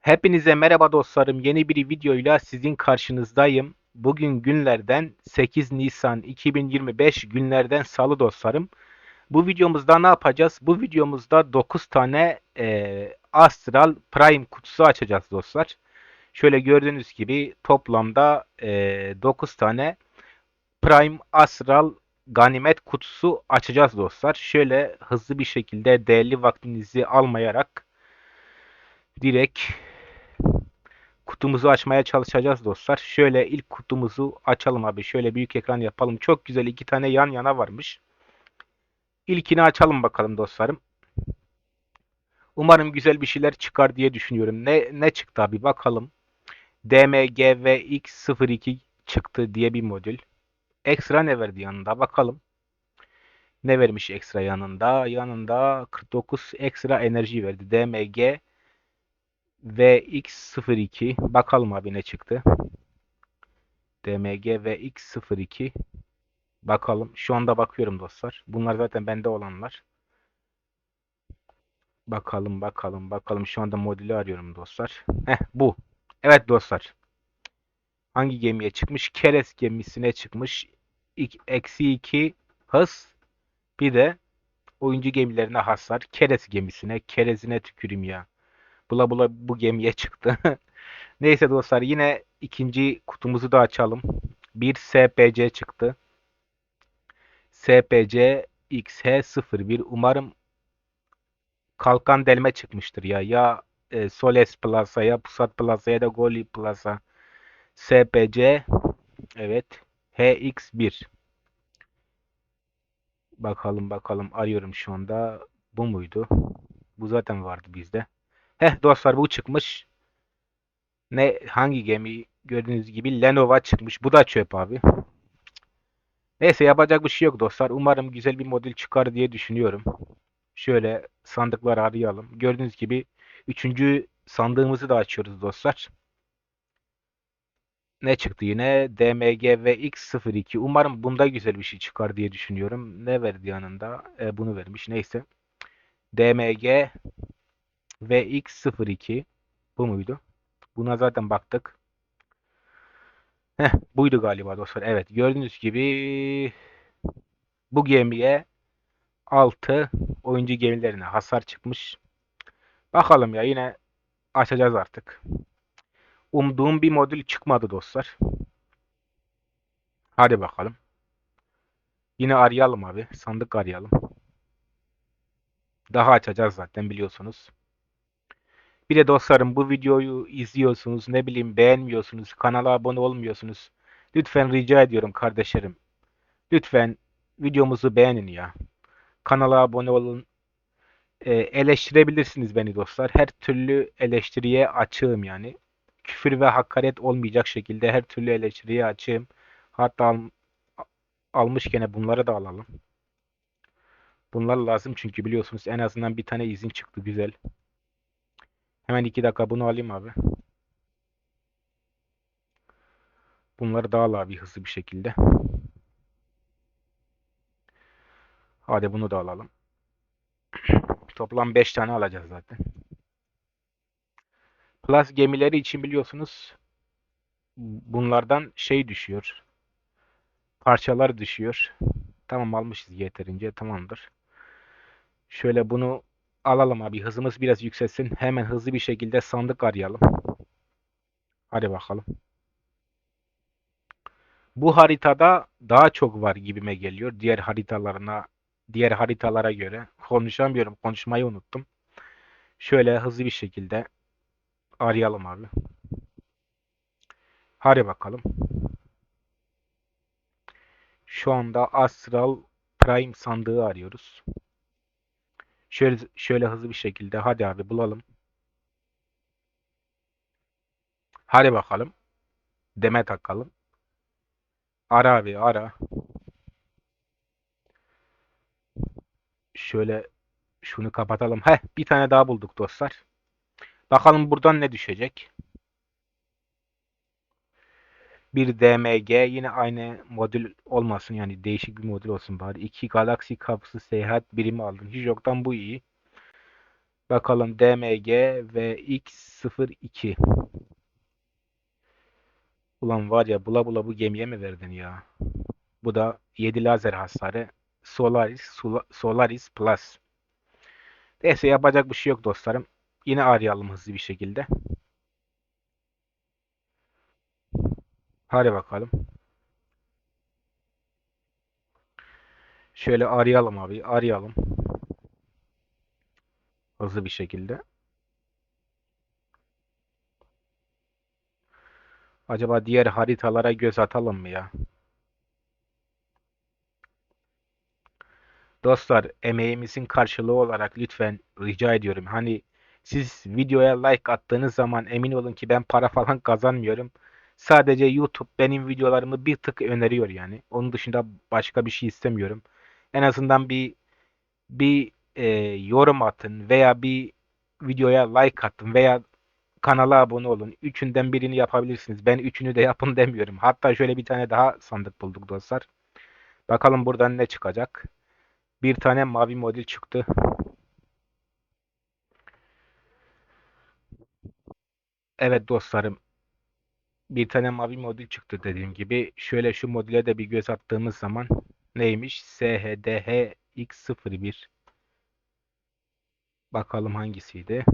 Hepinize merhaba dostlarım. Yeni bir videoyla sizin karşınızdayım. Bugün günlerden 8 Nisan 2025 günlerden salı dostlarım. Bu videomuzda ne yapacağız? Bu videomuzda 9 tane e, Astral Prime kutusu açacağız dostlar. Şöyle gördüğünüz gibi toplamda e, 9 tane Prime Astral Ganimet kutusu açacağız dostlar. Şöyle hızlı bir şekilde değerli vaktinizi almayarak direkt kutumuzu açmaya çalışacağız dostlar. Şöyle ilk kutumuzu açalım abi. Şöyle büyük ekran yapalım. Çok güzel iki tane yan yana varmış. İlkini açalım bakalım dostlarım. Umarım güzel bir şeyler çıkar diye düşünüyorum. Ne ne çıktı abi bakalım. DMGVX02 çıktı diye bir modül. Ekstra ne verdi yanında bakalım. Ne vermiş ekstra yanında? Yanında 49 ekstra enerji verdi. DMG VX02 bakalım abi ne çıktı. DMG VX02 bakalım. Şu anda bakıyorum dostlar. Bunlar zaten bende olanlar. Bakalım bakalım bakalım. Şu anda modülü arıyorum dostlar. Heh bu. Evet dostlar. Hangi gemiye çıkmış? Keres gemisine çıkmış. Eksi 2 hız. Bir de oyuncu gemilerine hasar. Keres gemisine. Kerezine tükürüm ya. Bula bula bu gemiye çıktı. Neyse dostlar yine ikinci kutumuzu da açalım. Bir SPC çıktı. SPC XH01 umarım kalkan delme çıkmıştır ya. Ya e, Soles Plaza ya Pusat Plaza ya da Goli Plaza. SPC evet HX1 Bakalım bakalım arıyorum şu anda. Bu muydu? Bu zaten vardı bizde. Heh dostlar bu çıkmış. Ne hangi gemi gördüğünüz gibi Lenovo çıkmış. Bu da çöp abi. Neyse yapacak bir şey yok dostlar. Umarım güzel bir model çıkar diye düşünüyorum. Şöyle sandıkları arayalım. Gördüğünüz gibi üçüncü sandığımızı da açıyoruz dostlar. Ne çıktı yine? DMG ve X02. Umarım bunda güzel bir şey çıkar diye düşünüyorum. Ne verdi yanında? E, bunu vermiş. Neyse. DMG ve X02. Bu muydu? Buna zaten baktık. Heh, buydu galiba dostlar. Evet gördüğünüz gibi bu gemiye 6 oyuncu gemilerine hasar çıkmış. Bakalım ya yine açacağız artık. Umduğum bir modül çıkmadı dostlar. Hadi bakalım. Yine arayalım abi. Sandık arayalım. Daha açacağız zaten biliyorsunuz. Bir de dostlarım bu videoyu izliyorsunuz, ne bileyim beğenmiyorsunuz, kanala abone olmuyorsunuz. Lütfen rica ediyorum kardeşlerim. Lütfen videomuzu beğenin ya. Kanala abone olun. E, eleştirebilirsiniz beni dostlar. Her türlü eleştiriye açığım yani. Küfür ve hakaret olmayacak şekilde her türlü eleştiriye açığım. Hatta al, almışken bunları da alalım. Bunlar lazım çünkü biliyorsunuz en azından bir tane izin çıktı güzel. Hemen iki dakika bunu alayım abi. Bunları da al abi hızlı bir şekilde. Hadi bunu da alalım. Toplam 5 tane alacağız zaten. Plus gemileri için biliyorsunuz bunlardan şey düşüyor. Parçalar düşüyor. Tamam almışız yeterince tamamdır. Şöyle bunu alalım abi. Hızımız biraz yükselsin. Hemen hızlı bir şekilde sandık arayalım. Hadi bakalım. Bu haritada daha çok var gibime geliyor. Diğer haritalarına, diğer haritalara göre. Konuşamıyorum. Konuşmayı unuttum. Şöyle hızlı bir şekilde arayalım abi. Hadi bakalım. Şu anda Astral Prime sandığı arıyoruz. Şöyle şöyle hızlı bir şekilde hadi abi bulalım. Hadi bakalım. Deme takalım. Ara abi ara. Şöyle şunu kapatalım. Heh bir tane daha bulduk dostlar. Bakalım buradan ne düşecek. Bir DMG yine aynı modül olmasın yani değişik bir modül olsun bari. İki Galaxy kapısı seyahat birimi aldım. Hiç yoktan bu iyi. Bakalım DMG ve X02. Ulan var ya bula bula bu gemiye mi verdin ya? Bu da 7 lazer hasarı. Solaris, Solaris Plus. Neyse yapacak bir şey yok dostlarım. Yine arayalım hızlı bir şekilde. Hadi bakalım. Şöyle arayalım abi. Arayalım. Hızlı bir şekilde. Acaba diğer haritalara göz atalım mı ya? Dostlar, emeğimizin karşılığı olarak lütfen rica ediyorum. Hani siz videoya like attığınız zaman emin olun ki ben para falan kazanmıyorum. Sadece YouTube benim videolarımı bir tık öneriyor yani. Onun dışında başka bir şey istemiyorum. En azından bir bir e, yorum atın veya bir videoya like atın veya kanala abone olun. Üçünden birini yapabilirsiniz. Ben üçünü de yapın demiyorum. Hatta şöyle bir tane daha sandık bulduk dostlar. Bakalım buradan ne çıkacak. Bir tane mavi modül çıktı. Evet dostlarım. Bir tane mavi modül çıktı dediğim gibi. Şöyle şu modüle de bir göz attığımız zaman neymiş? SHDH X01. Bakalım hangisiydi?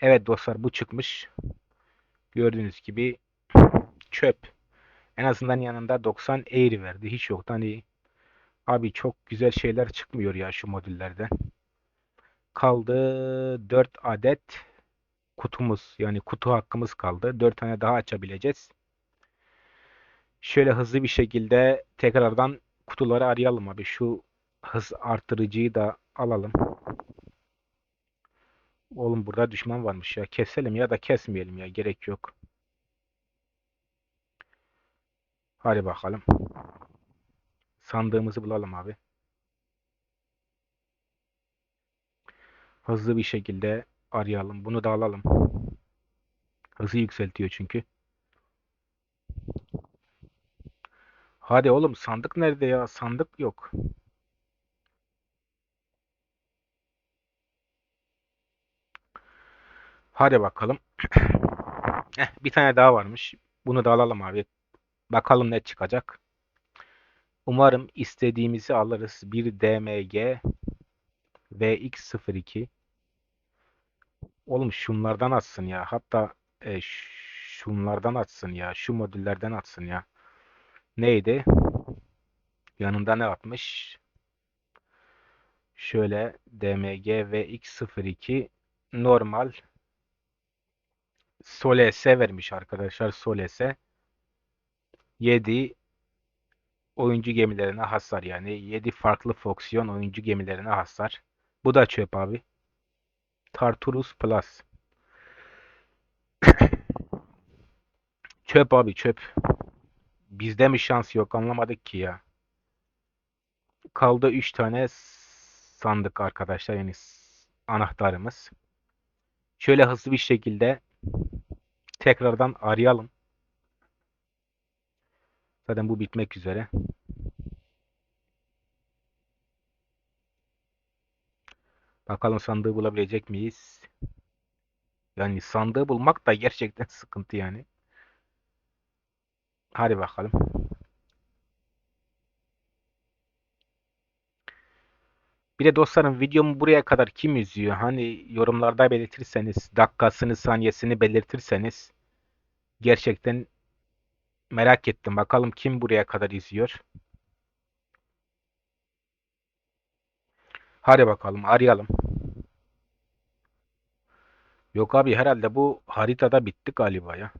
Evet dostlar bu çıkmış. Gördüğünüz gibi çöp. En azından yanında 90 eğri verdi. Hiç yoktan iyi. Abi çok güzel şeyler çıkmıyor ya şu modüllerden. Kaldı 4 adet kutumuz. Yani kutu hakkımız kaldı. 4 tane daha açabileceğiz. Şöyle hızlı bir şekilde tekrardan kutuları arayalım abi. Şu hız artırıcıyı da alalım. Oğlum burada düşman varmış ya. Keselim ya da kesmeyelim ya. Gerek yok. Hadi bakalım. Sandığımızı bulalım abi. Hızlı bir şekilde arayalım. Bunu da alalım. Hızı yükseltiyor çünkü. Hadi oğlum sandık nerede ya? Sandık yok. Hadi bakalım. Eh, bir tane daha varmış. Bunu da alalım abi. Bakalım ne çıkacak. Umarım istediğimizi alırız. Bir DMG VX02. Oğlum şunlardan atsın ya. Hatta e, şunlardan atsın ya. Şu modüllerden atsın ya. Neydi? Yanında ne atmış? Şöyle DMG VX02 normal Soles'e vermiş arkadaşlar. Soles'e 7 oyuncu gemilerine hasar yani 7 farklı fonksiyon oyuncu gemilerine hasar. Bu da çöp abi. Tartarus Plus. Çöp abi çöp. Bizde mi şans yok anlamadık ki ya. Kaldı 3 tane sandık arkadaşlar yani anahtarımız. Şöyle hızlı bir şekilde tekrardan arayalım. Zaten bu bitmek üzere. Bakalım sandığı bulabilecek miyiz? Yani sandığı bulmak da gerçekten sıkıntı yani. Hadi bakalım. Bir de dostlarım videomu buraya kadar kim izliyor? Hani yorumlarda belirtirseniz, dakikasını, saniyesini belirtirseniz gerçekten merak ettim. Bakalım kim buraya kadar izliyor? Hadi bakalım arayalım. Yok abi herhalde bu haritada bitti galiba ya.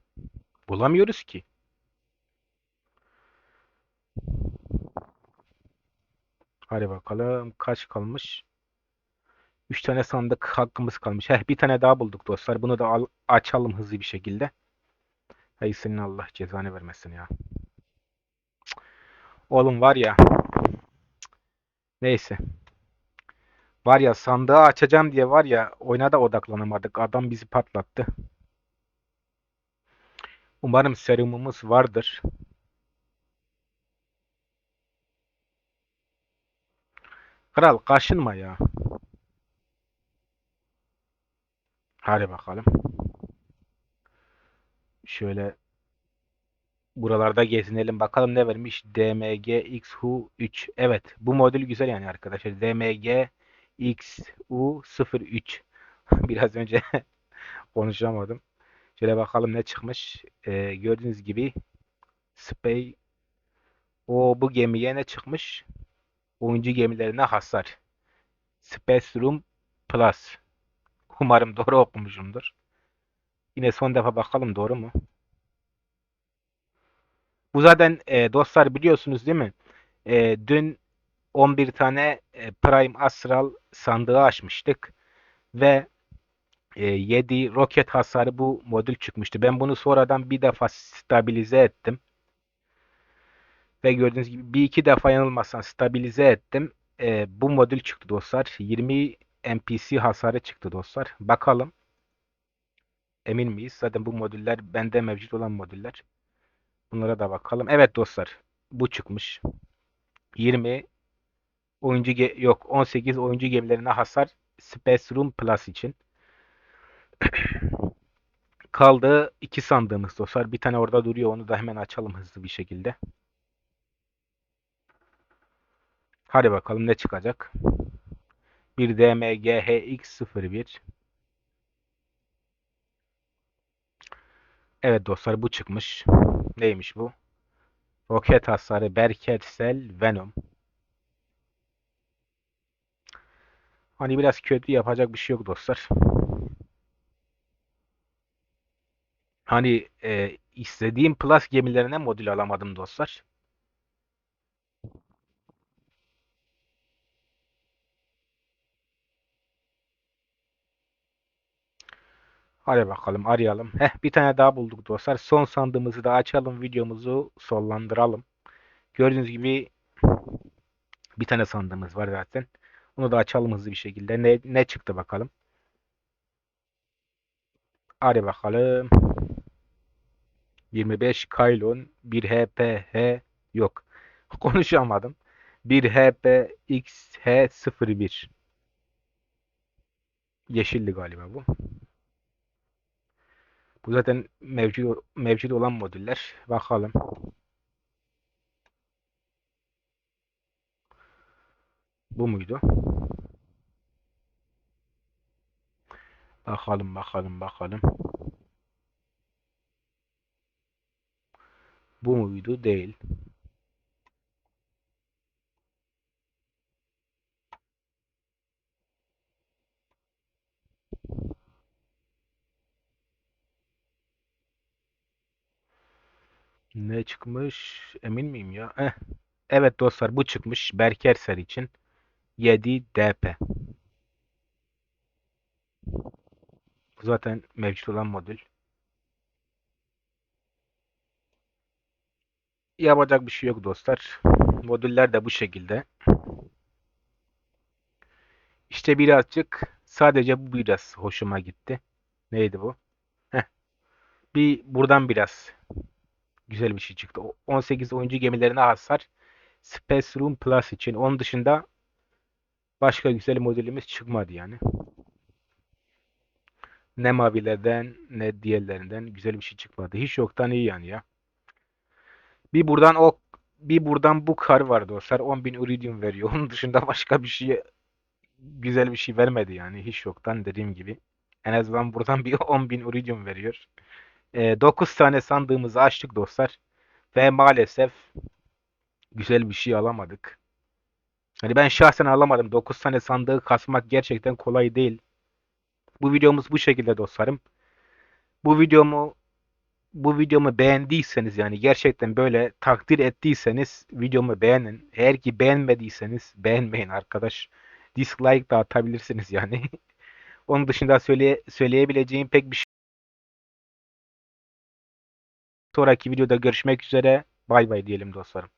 Bulamıyoruz ki. Hadi bakalım kaç kalmış? 3 tane sandık hakkımız kalmış. Heh bir tane daha bulduk dostlar. Bunu da al, açalım hızlı bir şekilde. Hay senin Allah cezanı vermesin ya. Oğlum var ya. Neyse. Var ya sandığı açacağım diye var ya oyuna da odaklanamadık. Adam bizi patlattı. Umarım serumumuz vardır. Kral kaşınma ya. Hadi bakalım. Şöyle buralarda gezinelim bakalım ne vermiş. DMG XU 3. Evet bu modül güzel yani arkadaşlar. DMG XU 03. Biraz önce konuşamadım. Şöyle bakalım ne çıkmış. Ee, gördüğünüz gibi Spey o bu gemiye ne çıkmış? Oyuncu gemilerine hasar. Space Room Plus. Umarım doğru okumuşumdur. Yine son defa bakalım doğru mu? Bu zaten e, dostlar biliyorsunuz değil mi? E, dün 11 tane e, Prime Astral sandığı açmıştık. Ve e, 7 roket hasarı bu modül çıkmıştı. Ben bunu sonradan bir defa stabilize ettim. Ve gördüğünüz gibi bir iki defa yanılmasan stabilize ettim. E, bu modül çıktı dostlar. 20 NPC hasarı çıktı dostlar. Bakalım. Emin miyiz? Zaten bu modüller bende mevcut olan modüller. Bunlara da bakalım. Evet dostlar. Bu çıkmış. 20 oyuncu yok 18 oyuncu gemilerine hasar Space Room Plus için. Kaldı iki sandığımız dostlar. Bir tane orada duruyor. Onu da hemen açalım hızlı bir şekilde. Hadi bakalım ne çıkacak. Bir DMG HX01 Evet dostlar bu çıkmış. Neymiş bu? Roket hasarı Berkersel Venom. Hani biraz kötü yapacak bir şey yok dostlar. Hani e, istediğim Plus gemilerine modül alamadım dostlar. Hadi bakalım arayalım. Heh bir tane daha bulduk dostlar. Son sandığımızı da açalım. Videomuzu sonlandıralım. Gördüğünüz gibi bir tane sandığımız var zaten. Onu da açalım hızlı bir şekilde. Ne, ne çıktı bakalım. Hadi bakalım. 25 Kaylon 1 HPH yok. Konuşamadım. 1 HPXH01 Yeşilli galiba bu. Bu zaten mevcut mevcut olan modüller. Bakalım. Muydu? Bakalım bakalım bakalım. Bu muydu? Değil. Ne çıkmış? Emin miyim ya? Eh. Evet dostlar bu çıkmış. Berkerser için. 7 DP. Zaten mevcut olan modül. Yapacak bir şey yok dostlar. Modüller de bu şekilde. İşte birazcık sadece bu biraz hoşuma gitti. Neydi bu? Heh. Bir buradan biraz güzel bir şey çıktı. 18 oyuncu gemilerine hasar. Space Room Plus için. Onun dışında başka güzel modelimiz çıkmadı yani. Ne mavilerden ne diğerlerinden güzel bir şey çıkmadı. Hiç yoktan iyi yani ya. Bir buradan o bir buradan bu kar var dostlar. 10.000 iridium veriyor. Onun dışında başka bir şey güzel bir şey vermedi yani. Hiç yoktan dediğim gibi. En azından buradan bir 10.000 iridium veriyor. E, 9 tane sandığımızı açtık dostlar. Ve maalesef güzel bir şey alamadık. Hani ben şahsen alamadım. 9 tane sandığı kasmak gerçekten kolay değil. Bu videomuz bu şekilde dostlarım. Bu videomu bu videomu beğendiyseniz yani gerçekten böyle takdir ettiyseniz videomu beğenin. Eğer ki beğenmediyseniz beğenmeyin arkadaş. Dislike da atabilirsiniz yani. Onun dışında söyle, söyleyebileceğim pek bir şey. Sonraki videoda görüşmek üzere. Bay bay diyelim dostlarım.